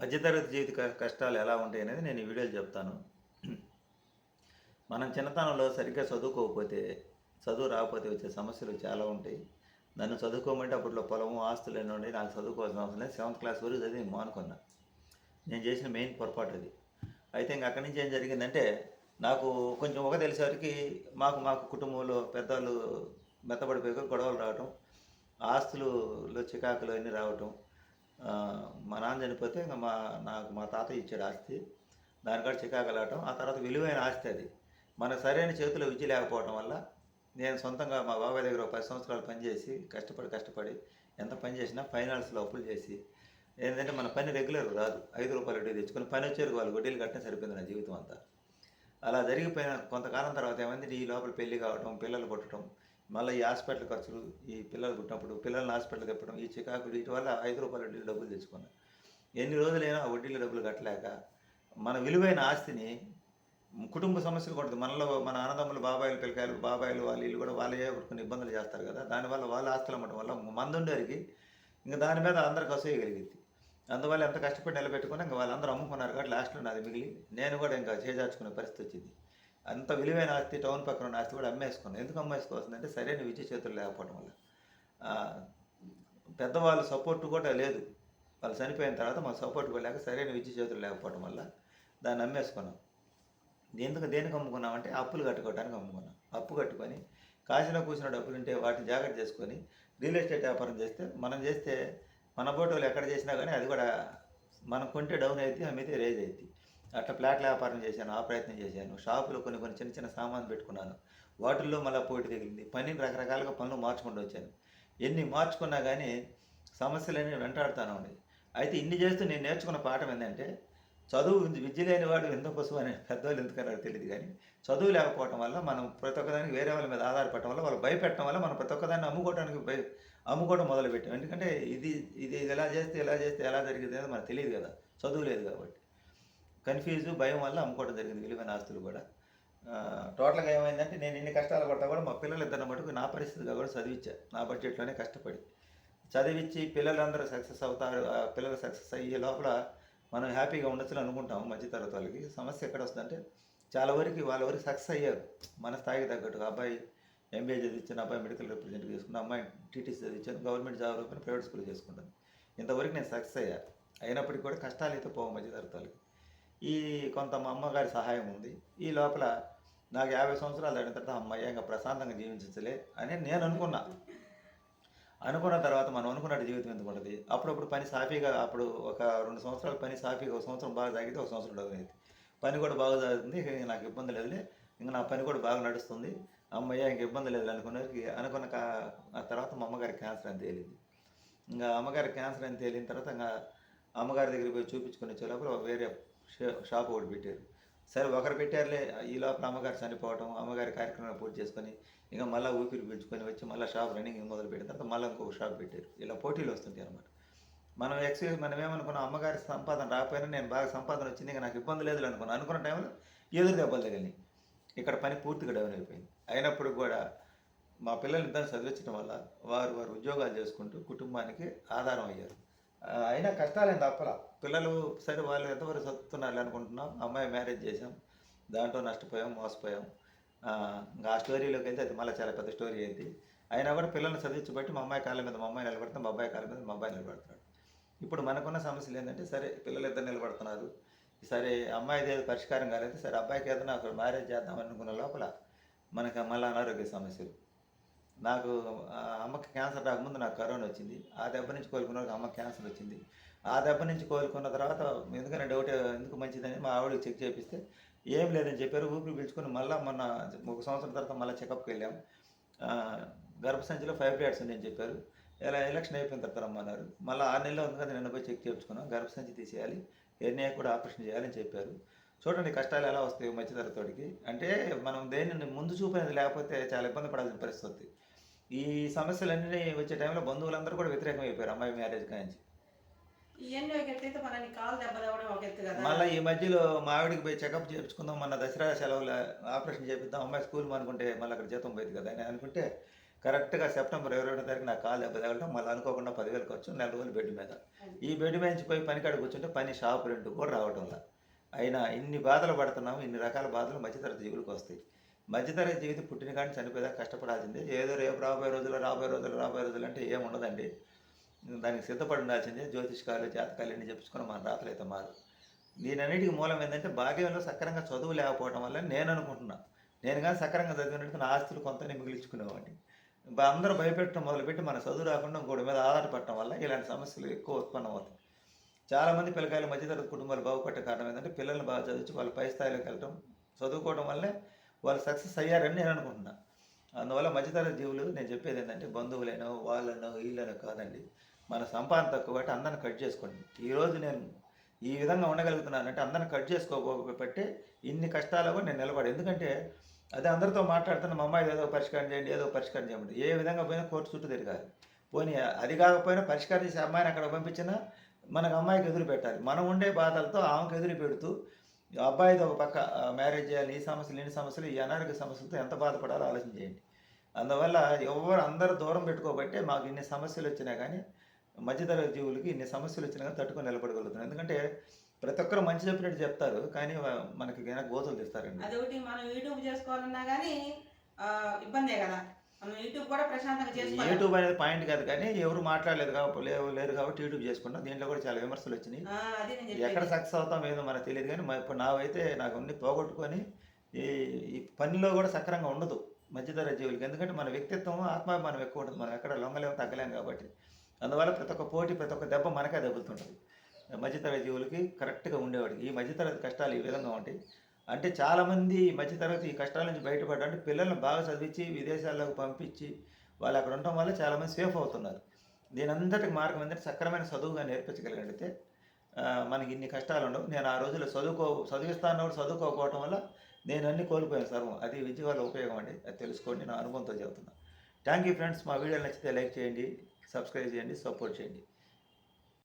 మధ్యతరగతి జీవిత కష్టాలు ఎలా ఉంటాయి అనేది నేను ఈ వీడియోలో చెప్తాను. మనం చిన్నతనంలో సరిగ్గా చదువుకోకపోతే చదువు రాకపోతే వచ్చే సమస్యలు చాలా ఉంటాయి. నన్ను చదువుకోమంటే అప్పట్లో పొలము ఆస్తులు ఎన్నో ఉండి నాకు చదువుకోవాల్సిన అవసరం లేదు. సెవెంత్ క్లాస్ వరకు చదివి మానుకున్నా. నేను చేసిన మెయిన్ పొరపాటు అది. అయితే ఇంక అక్కడి నుంచి ఏం జరిగిందంటే నాకు కొంచెం ఒక తెలిసేసరికి మాకు మాకు కుటుంబంలో పెద్దవాళ్ళు మెత్తబడిపోయి గొడవలు రావటం ఆస్తులలో చికాకులు అన్నీ రావటం మా నాన్న చనిపోతే ఇంకా మా నాకు మా తాత ఇచ్చాడు ఆస్తి. దానికాడ చికాకులు రావటం ఆ తర్వాత విలువైన ఆస్తి అది. మన సరైన చేతిలో విద్య లేకపోవడం వల్ల నేను సొంతంగా మా బాబాయ్ దగ్గర పది సంవత్సరాలు పనిచేసి కష్టపడి కష్టపడి ఎంత పని చేసినా ఫైనాన్స్లో అప్పులు చేసి ఏంటంటే మన పని రెగ్యులర్ రాదు ఐదు రూపాయలు వడ్డీ తెచ్చుకొని పని వచ్చేరు వాళ్ళు వడ్డీలు కట్టిన సరిపోయింది నా జీవితం అంతా. అలా జరిగిపోయిన కొంతకాలం తర్వాత ఏమైంది? ఈ లోపల పెళ్ళి కావటం పిల్లలు పుట్టడం మళ్ళీ ఈ హాస్పిటల్ ఖర్చులు ఈ పిల్లలు పుట్టినప్పుడు పిల్లల్ని హాస్పిటల్ తిప్పడం ఈ చికాకులు వీటి వల్ల ఐదు రూపాయల వడ్డీలు డబ్బులు తెచ్చుకున్నాను ఎన్ని రోజులైనా వడ్డీలు డబ్బులు కట్టలేక మన విలువైన ఆస్తిని కుటుంబ సమస్యలు కూడా మనలో మన అన్నదమ్ములు బాబాయిలు పిల్లకాయలు బాబాయిలు వాళ్ళు వీళ్ళు కూడా వాళ్ళే కొన్ని ఇబ్బందులు చేస్తారు కదా. దానివల్ల వాళ్ళ ఆస్తులు అమ్మటం వల్ల మందుండేరికి ఇంకా దాని మీద అందరికి అసూయగలిగింది అందువల్ల ఎంత కష్టపడి నిలబెట్టుకుని ఇంకా వాళ్ళందరూ అమ్ముకున్నారు కాబట్టి లాస్ట్లో నాది మిగిలి నేను కూడా ఇంకా చేజార్చుకునే పరిస్థితి వచ్చింది. అంత విలువైన ఆస్తి టౌన్ పక్కన ఉన్న ఆస్తి కూడా అమ్మేసుకున్నాను ఎందుకు అమ్మేసుకోవాల్సిందంటే సరైన విద్య చేతులు లేకపోవడం వల్ల. పెద్దవాళ్ళ సపోర్ట్ కూడా లేదు. వాళ్ళు చనిపోయిన తర్వాత మా సపోర్ట్ కూడా లేక సరైన విద్య చేతులు లేకపోవడం వల్ల దాన్ని అమ్మేసుకున్నాం. ఎందుకు దేనికి అమ్ముకున్నామంటే అప్పులు కట్టుకోవడానికి అమ్ముకున్నాం. అప్పు కట్టుకొని కాసిన కూసిన డబ్బులు ఉంటే వాటిని జాగ్రత్త చేసుకొని రియల్ ఎస్టేట్ వ్యాపారం చేస్తే మనం చేస్తే మన బోటోలు ఎక్కడ చేసినా కానీ అది కూడా మనం కొంటే డౌన్ అవుతుంది అమ్మితే రేజ్ అవుతుంది అట్లా ప్లాట్ల వ్యాపారం చేశాను ఆ ప్రయత్నం చేశాను. షాపులో కొన్ని కొన్ని చిన్న చిన్న సామాన్లు పెట్టుకున్నాను. వాటిల్లో మళ్ళీ పోటీ తగిలింది. పనిని రకరకాలుగా పనులు మార్చుకుంటూ వచ్చాను. ఎన్ని మార్చుకున్నా కానీ సమస్యలన్నీ వెంటాడుతూనే ఉన్నాయి అయితే ఇన్ని చేస్తూ నేను నేర్చుకున్న పాఠం ఏంటంటే చదువు విద్య లేని వాడు ఎంత పశువు అని పెద్దవాళ్ళు ఎందుకన్నారో తెలియదు కానీ చదువు లేకపోవడం వల్ల మనం ప్రతి ఒక్కదానికి వేరే వాళ్ళ మీద ఆధారపడటం వల్ల వాళ్ళు భయపెట్టడం వల్ల మనం ప్రతి ఒక్కదాన్ని అమ్ముకోవడానికి భయ అమ్ముకోవడం మొదలుపెట్టాం. ఎందుకంటే ఇది ఇది ఇది ఎలా చేస్తే ఎలా చేస్తే ఎలా జరిగింది అనేది మనకు తెలియదు కదా. చదువు లేదు కాబట్టి. కన్ఫ్యూజ్ భయం వల్ల అమ్ముకోవడం జరిగింది విలువైన ఆస్తులు కూడా. టోటల్గా ఏమైందంటే నేను ఇన్ని కష్టాలు పడతా కూడా మా పిల్లలు ఇద్దరిని మటుకు నా పరిస్థితిగా కూడా చదివించా. నా బడ్జెట్లోనే కష్టపడి. చదివించి పిల్లలందరూ సక్సెస్ అవుతారు ఆ పిల్లలు సక్సెస్ అయ్యే లోపల మనం హ్యాపీగా ఉండొచ్చు అనుకుంటాం మధ్యతరగతి వాళ్ళకి. సమస్య ఎక్కడ వస్తుందంటే చాలా వరకు వాళ్ళ వరకు సక్సెస్ అయ్యారు. మన స్థాయికి తగ్గట్టు అబ్బాయి ఎంబీఏ చదివించాను అబ్బాయి మెడికల్ రిప్రజెంటేటివ్ చేసుకున్నాను అమ్మాయి టీటీసీ చదివించాను గవర్నమెంట్ జాబ్ రూపాయలు ప్రైవేట్ స్కూల్ చేసుకుంటాను ఇంతవరకు నేను సక్సెస్ అయ్యా. అయినప్పటికీ కూడా కష్టాలు అయితే పోవు మధ్యతరగతి వాళ్ళకి. ఈ కొంత మా అమ్మగారి సహాయం ఉంది. ఈ లోపల నాకు యాభై సంవత్సరాలు అయిన తర్వాత అమ్మాయి ఇంకా ప్రశాంతంగా జీవించలే అని నేను అనుకున్నా. అనుకున్న తర్వాత మనం అనుకున్నట్టు జీవితం ఎందుకు ఉంటుంది? అప్పుడప్పుడు పని సాఫీగా అప్పుడు ఒక రెండు సంవత్సరాలు పని సాఫీగా ఒక సంవత్సరం బాగా సాగితే ఒక సంవత్సరం డౌన్ పని కూడా బాగా సాగుతుంది నాకు ఇబ్బంది లేదులే ఇంకా నా పని కూడా బాగా నడుస్తుంది. అమ్మయ్య ఇంక ఇబ్బంది లేదు అనుకున్నకి అనుకున్న కా- ఆ తర్వాత మా అమ్మగారి క్యాన్సర్ అని తేలింది. ఇంకా అమ్మగారి క్యాన్సర్ అని తేలిన తర్వాత ఇంకా అమ్మగారి దగ్గరికి పోయి చూపించుకునే వచ్చే లోపల వేరే షాప్ ఒకటి పెట్టారు. సరే ఒకరు పెట్టారులే ఈ లోపల అమ్మగారు చనిపోవడం అమ్మగారి కార్యక్రమం పూర్తి చేసుకొని ఇంకా మళ్ళీ ఊపిరి పీల్చుకొని వచ్చి మళ్ళీ షాప్ రన్నింగ్ మొదలు పెట్టిన తర్వాత మళ్ళీ ఇంకొక షాప్ పెట్టారు. ఇలా పోటీలు వస్తుంటాయి అనమాట మనం ఎక్స్క్యూజ్ మనం ఏమనుకున్నాం అమ్మగారి సంపాదన రాకపోయినా నేను బాగా సంపాదన వచ్చింది ఇంకా నాకు ఇబ్బంది లేదు అనుకున్నాను అనుకున్న టైంలో ఎదురు దెబ్బలు తగిలినాయి. ఇక్కడ పని పూర్తిగా డౌన్ అయిపోయింది. అయినప్పుడు కూడా మా పిల్లలు ఇద్దరు చదివించడం వల్ల వారు వారు ఉద్యోగాలు చేసుకుంటూ కుటుంబానికి ఆధారం అయ్యారు. అయినా కష్టాలేం తప్పల? పిల్లలు సరే వాళ్ళు ఎంతవరకు చదువుతున్నారు అనుకుంటున్నాం. అమ్మాయి మ్యారేజ్ చేసాం దాంట్లో నష్టపోయాం మోసపోయాం. ఆ, ఇంకా ఆ స్టోరీలోకి వెళ్తే అది మళ్ళీ చాలా పెద్ద స్టోరీ అయింది. అయినా కూడా పిల్లల్ని చదివించబట్టి మా అమ్మాయి కాళ్ళ మీద మా అమ్మాయి నిలబడతాం మా అబ్బాయి కాళ్ళ మీద మా అబ్బాయి నిలబడతాడు ఇప్పుడు మనకున్న సమస్యలు ఏంటంటే సరే పిల్లలు ఇద్దరు నిలబడుతున్నారు. సరే అమ్మాయిది ఏదో పరిష్కారం కాలేదు. సరే అబ్బాయికి ఏదైనా ఒక మ్యారేజ్ చేద్దాం అనుకున్న లోపల మనకి మళ్ళీ అనారోగ్య సమస్యలు. నాకు ఆ అమ్మకి క్యాన్సర్ రాకముందు నాకు కరోనా వచ్చింది. ఆ దెబ్బ నుంచి కోలుకున్న అమ్మ క్యాన్సర్ వచ్చింది. ఆ దెబ్బ నుంచి కోలుకున్న తర్వాత ఎందుకంటే డౌట్ ఎందుకు మంచిదని మా ఆవిడకి చెక్ చేపిస్తే ఏం లేదని చెప్పారు ఊపిరి పీల్చుకొని మళ్ళీ మొన్న ఒక సంవత్సరం తర్వాత మళ్ళీ చెకప్కి వెళ్ళాం. ఆ, గర్భసంచిలో ఫైబ్రాయిడ్స్ ఉందని చెప్పారు. ఇలా ఎలక్షన్ అయిపోయిన తర్వాత రమ్మన్నారు. మళ్ళీ ఆరు నెలలు ఉంది కదా నిన్న పోయి చెక్ చేయించుకున్నాం గర్భసంచి తీసేయాలి. ఎర్నియా కూడా ఆపరేషన్ చేయాలని చెప్పారు. చూడండి కష్టాలు ఎలా వస్తాయి మధ్యతరగతికి అంటే మనం దేనిని ముందు చూపేది లేకపోతే చాలా ఇబ్బంది పడాల్సిన పరిస్థితి వస్తుంది. ఈ సమస్యలన్నీ వచ్చే టైంలో బంధువులందరూ కూడా వ్యతిరేకం అయిపోయారు అమ్మాయి మ్యారేజ్ కాంచి మళ్ళీ ఈ మధ్యలో మా ఆవిడకి పోయి చెకప్ చేయించుకుందాం మన దసరా సెలవులు ఆపరేషన్ చేపిద్దాం అమ్మాయి స్కూల్ అనుకుంటే మళ్ళీ అక్కడ జీతం పోయింది కదా అని అనుకుంటే కరెక్ట్గా సెప్టెంబర్ ఇరవై రెండో తారీఖు నాకు కాలు దెబ్బ తగలటం మళ్ళీ అనుకోకుండా పదివేలు ఖర్చు నెల రోజులు బెడ్ మీద. ఈ బెడ్ మీద నుంచి పోయి పని కాడ కూర్చుంటే పని షాప్ రెంట్ కూడా రావటంలా అయినా ఇన్ని బాధలు పడుతున్నాము ఇన్ని రకాల బాధలు మధ్యతరగతి జీవులకు వస్తాయి. మధ్యతరగతి జీవితం పుట్టిన కానీ చనిపోయేదా కష్టపడాల్సిందే. ఏదో రేపు రాబోయే రోజులు రాబోయే రోజులు రాబోయే రోజులు అంటే ఏముండదండి దానికి సిద్ధపడి ఉండాల్సిందే. జ్యోతిష్కాలు జాతకాలు అన్ని చెప్పుకుని మన రాతలు అయితే మారు. దీనన్నిటికి మూలం ఏంటంటే భాగ్యంలో సక్రంగా చదువు లేకపోవడం వల్ల నేను అనుకుంటున్నా. నేను కానీ సక్రంగా చదివినట్టు నా ఆస్తులు కొంతనే మిగిలించుకునేవాడిని. అందరూ భయపెట్టడం మొదలుపెట్టి మన చదువు రాకుండా ఇంకోటి మీద ఆధారపడటం వల్ల ఇలాంటి సమస్యలు ఎక్కువ ఉత్పన్నం అవుతాయి. చాలామంది పిల్లకాయలు మధ్యతరగతి కుటుంబాలు బాగుపడే కారణం ఏంటంటే పిల్లల్ని బాగా చదివించి వాళ్ళ పై స్థాయిలోకి వెళ్ళటం చదువుకోవడం వల్లే వాళ్ళు సక్సెస్ అయ్యారని నేను అనుకుంటున్నా. అందువల్ల మధ్యతరగతి జీవులు నేను చెప్పేది ఏంటంటే బంధువులైనో వాళ్ళనో వీళ్ళనో కాదండి. మన సంపాదన తక్కువ కాబట్టి అందరిని కట్ చేసుకోండి. ఈరోజు నేను ఈ విధంగా ఉండగలుగుతున్నానంటే అందరిని కట్ చేసుకోకపోతే ఇన్ని కష్టాలకు కూడా నేను నిలబడి ఎందుకంటే అదే అందరితో మాట్లాడుతున్న మా అమ్మాయి ఏదో పరిష్కారం చేయండి ఏదో పరిష్కారం చేయండి ఏ విధంగా పోయినా కోర్టు చుట్టూ తిరగాలి. పోనీ అది కాకపోయినా పరిష్కారం చేసి అమ్మాయిని అక్కడ పంపించినా మనకు అమ్మాయికి ఎదురు పెట్టాలి. మనం ఉండే బాధలతో ఆమెకు ఎదురు పెడుతూ అబ్బాయితో ఒక పక్క మ్యారేజ్ చేయాలి ఈ సమస్యలు ఈ సమస్యలు ఈ అనారోగ్య సమస్యలతో ఎంత బాధపడాలో ఆలోచన చేయండి. అందువల్ల ఎవరు అందరూ దూరం పెట్టుకోబట్టే మాకు ఇన్ని సమస్యలు వచ్చినా కానీ మధ్యతరగతి జీవులకి ఇన్ని సమస్యలు వచ్చినా కానీ తట్టుకొని నిలబడగలుగుతున్నాం ఎందుకంటే ప్రతి ఒక్కరు మంచి చెప్పినట్టు చెప్తారు కానీ మనకి గోతులు తీస్తారండి. అదొకటి మనం యూట్యూబ్ చేసుకోవాలన్నా కానీ ఇబ్బందే కదా. యూట్యూబ్ కూడా ప్రశాంతంగా చేసుకోవాలి. యూట్యూబ్ అనేది పాయింట్ కాదు కానీ ఎవరు మాట్లాడలేదు కాబట్టి లేవు లేరు కాబట్టి యూట్యూబ్ చేసుకుంటాం. దీంట్లో కూడా చాలా విమర్శలు వచ్చినాయి. ఎక్కడ సక్సెస్ అవుతాం ఏదో మనకు తెలియదు కానీ ఇప్పుడు నావైతే నాకు అన్ని పోగొట్టుకొని ఈ ఈ పనిలో కూడా సక్రంగా ఉండదు మధ్యతర జీవులకి. ఎందుకంటే మన వ్యక్తిత్వం ఆత్మాభిమానం ఎక్కువ ఉంటుంది. మనం ఎక్కడ లొంగలేము తగ్గలేము కాబట్టి. అందువల్ల ప్రతి ఒక్క పోటీ ప్రతి ఒక్క దెబ్బ మనకే దెబ్బతుంటుంది. మధ్యతరగతి జీవులకి కరెక్ట్గా ఉండేవాడికి. ఈ మధ్యతరగతి కష్టాలు ఈ విధంగా ఉంటాయి. అంటే చాలామంది మధ్యతరగతి ఈ కష్టాల నుంచి బయటపడాలంటే పిల్లల్ని బాగా చదివించి విదేశాల్లోకి పంపించి వాళ్ళు అక్కడ ఉండటం వల్ల చాలామంది సేఫ్ అవుతున్నారు. దీని అంతటికి మార్గం ఏంటంటే సక్రమైన చదువుగా నేర్పించగలిగితే మనకి ఇన్ని కష్టాలు ఉండవు నేను ఆ రోజుల్లో చదువుకో చదివిస్తాను కూడా చదువుకోకపోవటం వల్ల నేను అన్ని కోల్పోయాను సర్వం అది విద్య వల్ల ఉపయోగం అండి. అది తెలుసుకోండి. నా అనుభవంతో చెబుతున్నాను థ్యాంక్ యూ ఫ్రెండ్స్. మా వీడియోలు నచ్చితే లైక్ చేయండి సబ్స్క్రైబ్ చేయండి సపోర్ట్ చేయండి.